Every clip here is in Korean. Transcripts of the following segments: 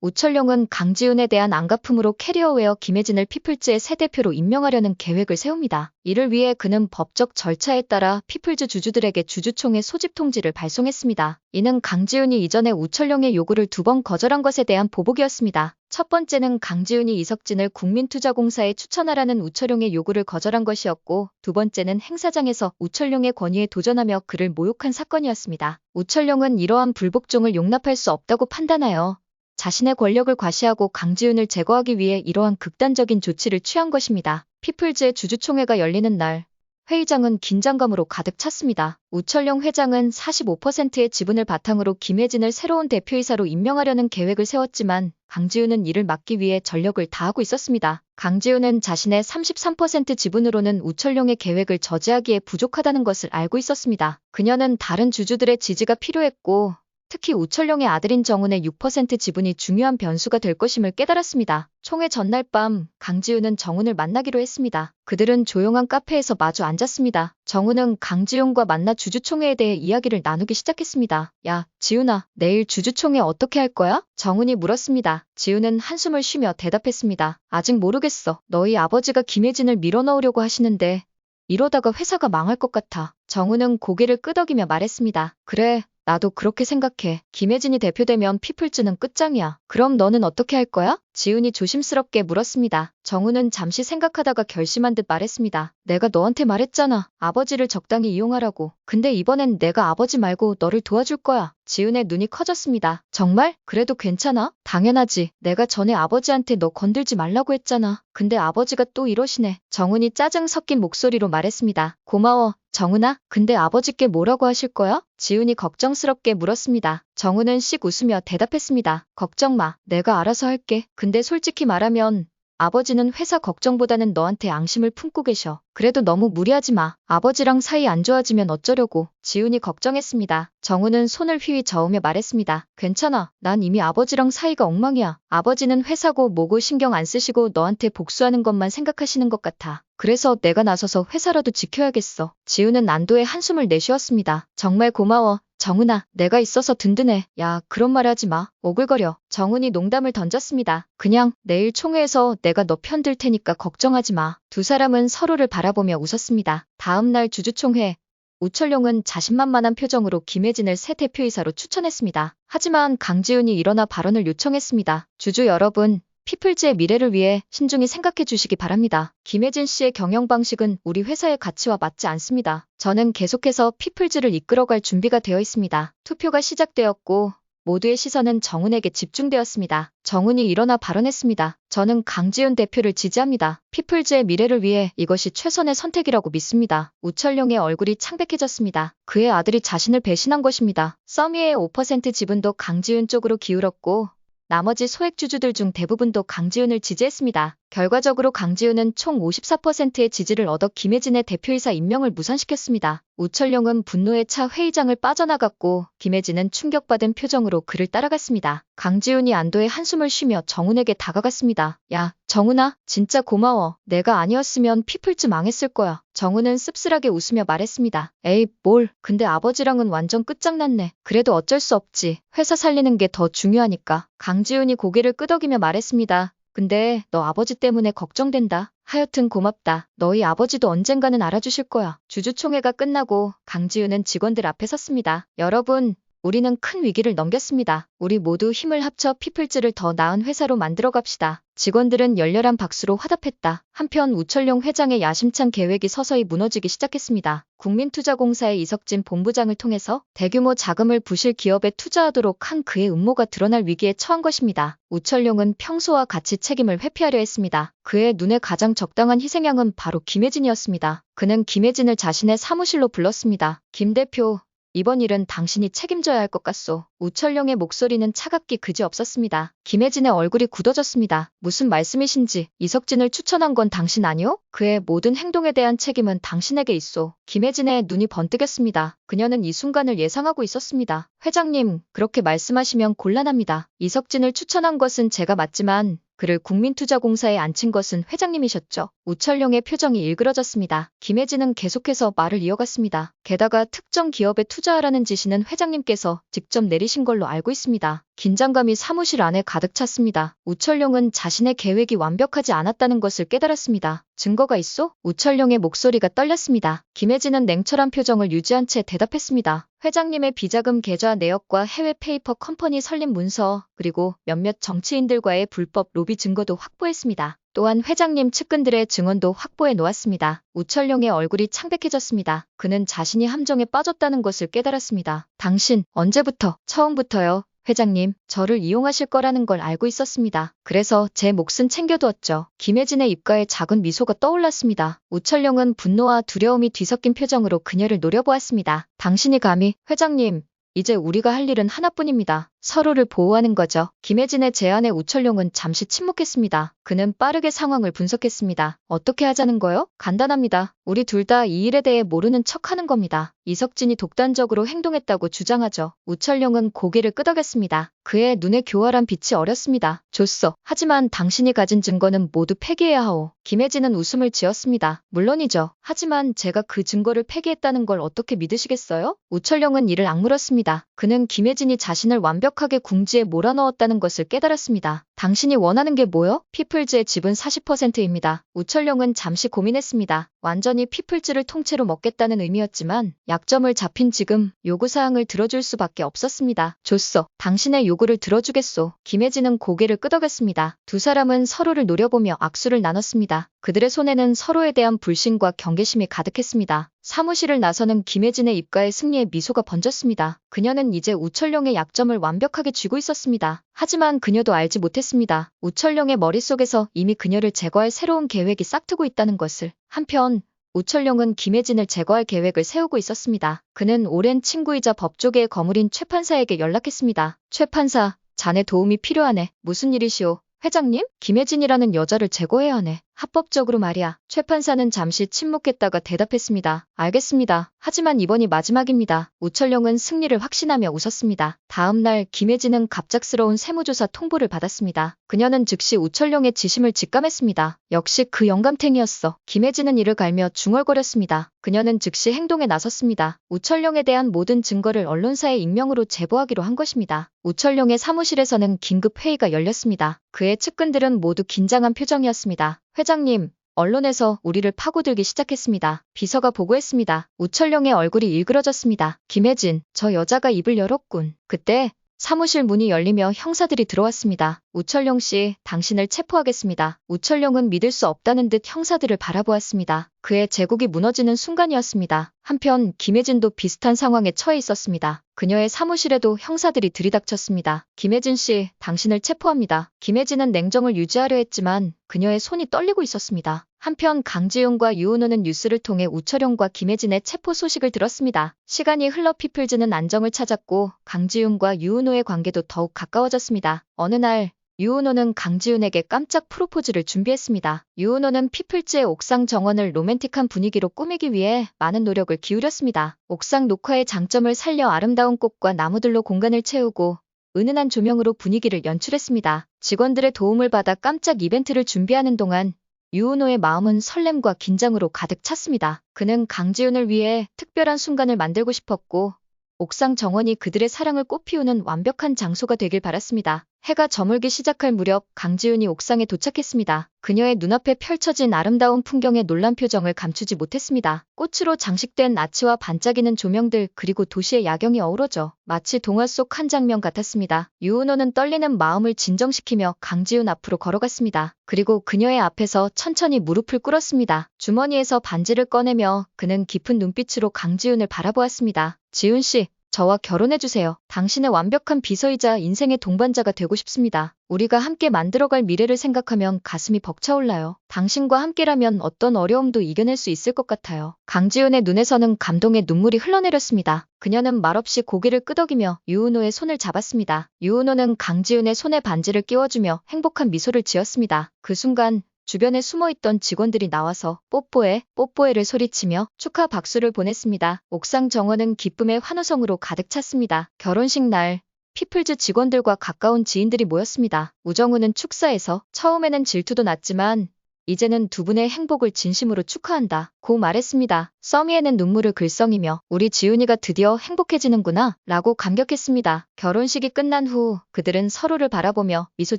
우철룡은 강지훈에 대한 안갚음으로 캐리어웨어 김혜진을 피플즈의 새 대표로 임명하려는 계획을 세웁니다. 이를 위해 그는 법적 절차에 따라 피플즈 주주들에게 주주총회 소집 통지를 발송했습니다. 이는 강지훈이 이전에 우철룡의 요구를 두 번 거절한 것에 대한 보복이었습니다. 첫 번째는 강지훈이 이석진을 국민투자공사에 추천하라는 우철룡의 요구를 거절한 것이었고, 두 번째는 행사장에서 우철룡의 권위에 도전하며 그를 모욕한 사건이었습니다. 우철룡은 이러한 불복종을 용납할 수 없다고 판단하여 자신의 권력을 과시하고 강지훈을 제거하기 위해 이러한 극단적인 조치를 취한 것입니다. 피플즈의 주주총회가 열리는 날, 회의장은 긴장감으로 가득 찼습니다. 우철룡 회장은 45%의 지분을 바탕으로 김혜진을 새로운 대표이사로 임명하려는 계획을 세웠지만 강지훈은 이를 막기 위해 전력을 다하고 있었습니다. 강지훈은 자신의 33% 지분으로는 우철룡의 계획을 저지하기에 부족하다는 것을 알고 있었습니다. 그녀는 다른 주주들의 지지가 필요했고 특히 우철룡의 아들인 정훈의 6% 지분이 중요한 변수가 될 것임을 깨달았습니다. 총회 전날 밤 강지훈은 정훈을 만나기로 했습니다. 그들은 조용한 카페에서 마주 앉았습니다. 정훈은 강지훈과 만나 주주총회에 대해 이야기를 나누기 시작했습니다. 야, 지훈아, 내일 주주총회 어떻게 할 거야? 정훈이 물었습니다. 지훈은 한숨을 쉬며 대답했습니다. 아직 모르겠어. 너희 아버지가 김혜진을 밀어넣으려고 하시는데 이러다가 회사가 망할 것 같아. 정훈은 고개를 끄덕이며 말했습니다. 그래, 나도 그렇게 생각해. 김혜진이 대표되면 피플즈는 끝장이야. 그럼 너는 어떻게 할 거야? 지훈이 조심스럽게 물었습니다. 정우는 잠시 생각하다가 결심한 듯 말했습니다. 내가 너한테 말했잖아. 아버지를 적당히 이용하라고. 근데 이번엔 내가 아버지 말고 너를 도와줄 거야. 지훈의 눈이 커졌습니다. 정말? 그래도 괜찮아? 당연하지. 내가 전에 아버지한테 너 건들지 말라고 했잖아. 근데 아버지가 또 이러시네. 정훈이 짜증 섞인 목소리로 말했습니다. 고마워. 정훈아, 근데 아버지께 뭐라고 하실 거야? 지훈이 걱정스럽게 물었습니다. 정훈은 씩 웃으며 대답했습니다. 걱정 마. 내가 알아서 할게. 근데 솔직히 말하면 아버지는 회사 걱정보다는 너한테 앙심을 품고 계셔. 그래도 너무 무리하지 마. 아버지랑 사이 안 좋아지면 어쩌려고. 지훈이 걱정했습니다. 정우는 손을 휘휘 저으며 말했습니다. 괜찮아. 난 이미 아버지랑 사이가 엉망이야. 아버지는 회사고 뭐고 신경 안 쓰시고 너한테 복수하는 것만 생각하시는 것 같아. 그래서 내가 나서서 회사라도 지켜야겠어. 지우는 난도의 한숨을 내쉬었습니다. 정말 고마워. 정훈아, 내가 있어서 든든해. 야, 그런 말 하지 마. 오글거려. 정훈이 농담을 던졌습니다. 그냥 내일 총회에서 내가 너 편들 테니까 걱정하지 마. 두 사람은 서로를 바라보며 웃었습니다. 다음 날 주주총회. 우철룡은 자신만만한 표정으로 김혜진을 새 대표이사로 추천했습니다. 하지만 강지훈이 일어나 발언을 요청했습니다. 주주 여러분, 피플즈의 미래를 위해 신중히 생각해 주시기 바랍니다. 김혜진 씨의 경영 방식은 우리 회사의 가치와 맞지 않습니다. 저는 계속해서 피플즈를 이끌어갈 준비가 되어 있습니다. 투표가 시작되었고 모두의 시선은 정훈에게 집중되었습니다. 정훈이 일어나 발언했습니다. 저는 강지훈 대표를 지지합니다. 피플즈의 미래를 위해 이것이 최선의 선택이라고 믿습니다. 우철룡의 얼굴이 창백해졌습니다. 그의 아들이 자신을 배신한 것입니다. 써미의 5% 지분도 강지훈 쪽으로 기울었고 나머지 소액주주들 중 대부분도 강지훈을 지지했습니다. 결과적으로 강지훈은 총 54%의 지지를 얻어 김혜진의 대표이사 임명을 무산시켰습니다. 우철룡은 분노에 차 회의장을 빠져나갔고 김혜진은 충격받은 표정으로 그를 따라갔습니다. 강지훈이 안도의 한숨을 쉬며 정훈에게 다가갔습니다. 야, 정훈아, 진짜 고마워. 내가 아니었으면 피플즈 망했을 거야. 정훈은 씁쓸하게 웃으며 말했습니다. 에이, 뭘. 근데 아버지랑은 완전 끝장났네. 그래도 어쩔 수 없지. 회사 살리는 게 더 중요하니까. 강지훈이 고개를 끄덕이며 말했습니다. 근데 너 아버지 때문에 걱정된다. 하여튼 고맙다. 너희 아버지도 언젠가는 알아주실 거야. 주주총회가 끝나고 강지우는 직원들 앞에 섰습니다. 여러분, 우리는 큰 위기를 넘겼습니다. 우리 모두 힘을 합쳐 피플즈를 더 나은 회사로 만들어 갑시다. 직원들은 열렬한 박수로 화답했다. 한편 우철룡 회장의 야심찬 계획이 서서히 무너지기 시작했습니다. 국민투자공사의 이석진 본부장을 통해서 대규모 자금을 부실 기업에 투자하도록 한 그의 음모가 드러날 위기에 처한 것입니다. 우철룡은 평소와 같이 책임을 회피하려 했습니다. 그의 눈에 가장 적당한 희생양은 바로 김혜진이었습니다. 그는 김혜진을 자신의 사무실로 불렀습니다. 김 대표, 이번 일은 당신이 책임져야 할 것 같소. 우철룡의 목소리는 차갑기 그지없었습니다. 김혜진의 얼굴이 굳어졌습니다. 무슨 말씀이신지 이석진을 추천한 건 당신 아니오? 그의 모든 행동에 대한 책임은 당신에게 있소. 김혜진의 눈이 번뜩였습니다. 그녀는 이 순간을 예상하고 있었습니다. 회장님, 그렇게 말씀하시면 곤란합니다. 이석진을 추천한 것은 제가 맞지만 그를 국민투자공사에 앉힌 것은 회장님이셨죠. 우철룡의 표정이 일그러졌습니다. 김혜진은 계속해서 말을 이어갔습니다. 게다가 특정 기업에 투자하라는 지시는 회장님께서 직접 내리신 걸로 알고 있습니다. 긴장감이 사무실 안에 가득 찼습니다. 우철룡은 자신의 계획이 완벽하지 않았다는 것을 깨달았습니다. 증거가 있어? 우철룡의 목소리가 떨렸습니다. 김혜진은 냉철한 표정을 유지한 채 대답했습니다. 회장님의 비자금 계좌 내역과 해외 페이퍼 컴퍼니 설립 문서, 그리고 몇몇 정치인들과의 불법 로비 증거도 확보했습니다. 또한 회장님 측근들의 증언도 확보해 놓았습니다. 우철룡의 얼굴이 창백해졌습니다. 그는 자신이 함정에 빠졌다는 것을 깨달았습니다. 당신, 언제부터, 처음부터요. 회장님, 저를 이용하실 거라는 걸 알고 있었습니다. 그래서 제 몫은 챙겨두었죠. 김혜진의 입가에 작은 미소가 떠올랐습니다. 우철룡은 분노와 두려움이 뒤섞인 표정으로 그녀를 노려보았습니다. 당신이 감히, 회장님, 이제 우리가 할 일은 하나뿐입니다. 서로를 보호하는 거죠. 김혜진의 제안에 우철룡은 잠시 침묵했습니다. 그는 빠르게 상황을 분석했습니다. 어떻게 하자는 거요? 간단합니다. 우리 둘 다 이 일에 대해 모르는 척 하는 겁니다. 이석진이 독단적으로 행동했다고 주장하죠. 우철룡은 고개를 끄덕였습니다. 그의 눈에 교활한 빛이 어렸습니다. 좋소. 하지만 당신이 가진 증거는 모두 폐기해야 하오. 김혜진은 웃음을 지었습니다. 물론이죠. 하지만 제가 그 증거를 폐기했다는 걸 어떻게 믿으시겠어요? 우철룡은 이를 악물었습니다. 그는 김혜진이 자신을 완벽하게 궁지에 몰아넣었다는 것을 깨달았습니다. 당신이 원하는 게 뭐요? 피플즈의 지분 40%입니다. 우철룡은 잠시 고민했습니다. 완전히 피플즈를 통째로 먹겠다는 의미였지만 약점을 잡힌 지금 요구사항을 들어줄 수밖에 없었습니다. 좋소. 당신의 요구를 들어주겠소. 김혜진은 고개를 끄덕였습니다. 두 사람은 서로를 노려보며 악수를 나눴습니다. 그들의 손에는 서로에 대한 불신과 경계심이 가득했습니다. 사무실을 나서는 김혜진의 입가에 승리의 미소가 번졌습니다. 그녀는 이제 우철룡의 약점을 완벽하게 쥐고 있었습니다. 하지만 그녀도 알지 못했습니다. 우철룡의 머릿속에서 이미 그녀를 제거할 새로운 계획이 싹트고 있다는 것을. 한편 우철룡은 김혜진을 제거할 계획을 세우고 있었습니다. 그는 오랜 친구이자 법조계의 거물인 최 판사에게 연락했습니다. 최 판사, 자네 도움이 필요하네. 무슨 일이시오? 회장님? 김혜진이라는 여자를 제거해야 하네. 합법적으로 말이야. 최 판사는 잠시 침묵했다가 대답했습니다. 알겠습니다. 하지만 이번이 마지막입니다. 우철룡은 승리를 확신하며 웃었습니다. 다음 날 김혜진은 갑작스러운 세무조사 통보를 받았습니다. 그녀는 즉시 우철룡의 지심을 직감했습니다. 역시 그 영감탱이였어. 김혜진은 이를 갈며 중얼거렸습니다. 그녀는 즉시 행동에 나섰습니다. 우철룡에 대한 모든 증거를 언론사의 익명으로 제보하기로 한 것입니다. 우철룡의 사무실에서는 긴급 회의가 열렸습니다. 그의 측근들은 모두 긴장한 표정이었습니다. 회장님, 언론에서 우리를 파고들기 시작했습니다. 비서가 보고했습니다. 우철룡의 얼굴이 일그러졌습니다. 김혜진, 저 여자가 입을 열었군. 그때 사무실 문이 열리며 형사들이 들어왔습니다. 우철룡 씨, 당신을 체포하겠습니다. 우철룡은 믿을 수 없다는 듯 형사들을 바라보았습니다. 그의 제국이 무너지는 순간이었습니다. 한편 김혜진도 비슷한 상황에 처해 있었습니다. 그녀의 사무실에도 형사들이 들이닥쳤습니다. 김혜진 씨, 당신을 체포합니다. 김혜진은 냉정을 유지하려 했지만 그녀의 손이 떨리고 있었습니다. 한편 강지용과 유은호는 뉴스를 통해 우철용과 김혜진의 체포 소식을 들었습니다. 시간이 흘러 피플즈는 안정을 찾았고 강지용과 유은호의 관계도 더욱 가까워졌습니다. 어느 날 유은호는 강지윤에게 깜짝 프로포즈를 준비했습니다. 유은호는 피플즈의 옥상 정원을 로맨틱한 분위기로 꾸미기 위해 많은 노력을 기울였습니다. 옥상 녹화의 장점을 살려 아름다운 꽃과 나무들로 공간을 채우고 은은한 조명으로 분위기를 연출했습니다. 직원들의 도움을 받아 깜짝 이벤트를 준비하는 동안 유은호의 마음은 설렘과 긴장으로 가득 찼습니다. 그는 강지윤을 위해 특별한 순간을 만들고 싶었고 옥상 정원이 그들의 사랑을 꽃피우는 완벽한 장소가 되길 바랐습니다. 해가 저물기 시작할 무렵 강지윤이 옥상에 도착했습니다. 그녀의 눈앞에 펼쳐진 아름다운 풍경의 놀란 표정을 감추지 못했습니다. 꽃으로 장식된 아치와 반짝이는 조명들 그리고 도시의 야경이 어우러져 마치 동화 속 한 장면 같았습니다. 유은호는 떨리는 마음을 진정시키며 강지윤 앞으로 걸어갔습니다. 그리고 그녀의 앞에서 천천히 무릎을 꿇었습니다. 주머니에서 반지를 꺼내며 그는 깊은 눈빛으로 강지윤을 바라보았습니다. 지윤 씨, 저와 결혼해주세요. 당신의 완벽한 비서이자 인생의 동반자가 되고 싶습니다. 우리가 함께 만들어갈 미래를 생각하면 가슴이 벅차올라요. 당신과 함께라면 어떤 어려움도 이겨낼 수 있을 것 같아요. 강지윤의 눈에서는 감동의 눈물이 흘러내렸습니다. 그녀는 말없이 고개를 끄덕이며 유은호의 손을 잡았습니다. 유은호는 강지윤의 손에 반지를 끼워주며 행복한 미소를 지었습니다. 그 순간 주변에 숨어있던 직원들이 나와서 뽀뽀해, 뽀뽀해를 소리치며 축하 박수를 보냈습니다. 옥상 정원은 기쁨의 환호성으로 가득 찼습니다. 결혼식 날, 피플즈 직원들과 가까운 지인들이 모였습니다. 우정우는 축사에서 처음에는 질투도 났지만 이제는 두 분의 행복을 진심으로 축하한다. 고 말했습니다. 써미에는 눈물을 글썽이며 우리 지훈이가 드디어 행복해지는구나 라고 감격했습니다. 결혼식이 끝난 후 그들은 서로를 바라보며 미소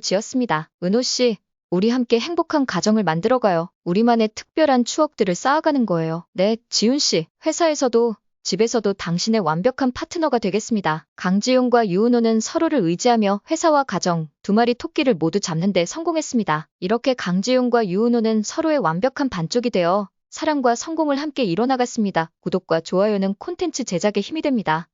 지었습니다. 은호 씨, 우리 함께 행복한 가정을 만들어가요. 우리만의 특별한 추억들을 쌓아가는 거예요. 네, 지훈 씨. 회사에서도 집에서도 당신의 완벽한 파트너가 되겠습니다. 강지훈과 유은호는 서로를 의지하며 회사와 가정, 두 마리 토끼를 모두 잡는 데 성공했습니다. 이렇게 강지훈과 유은호는 서로의 완벽한 반쪽이 되어 사랑과 성공을 함께 이뤄나갔습니다. 구독과 좋아요는 콘텐츠 제작에 힘이 됩니다.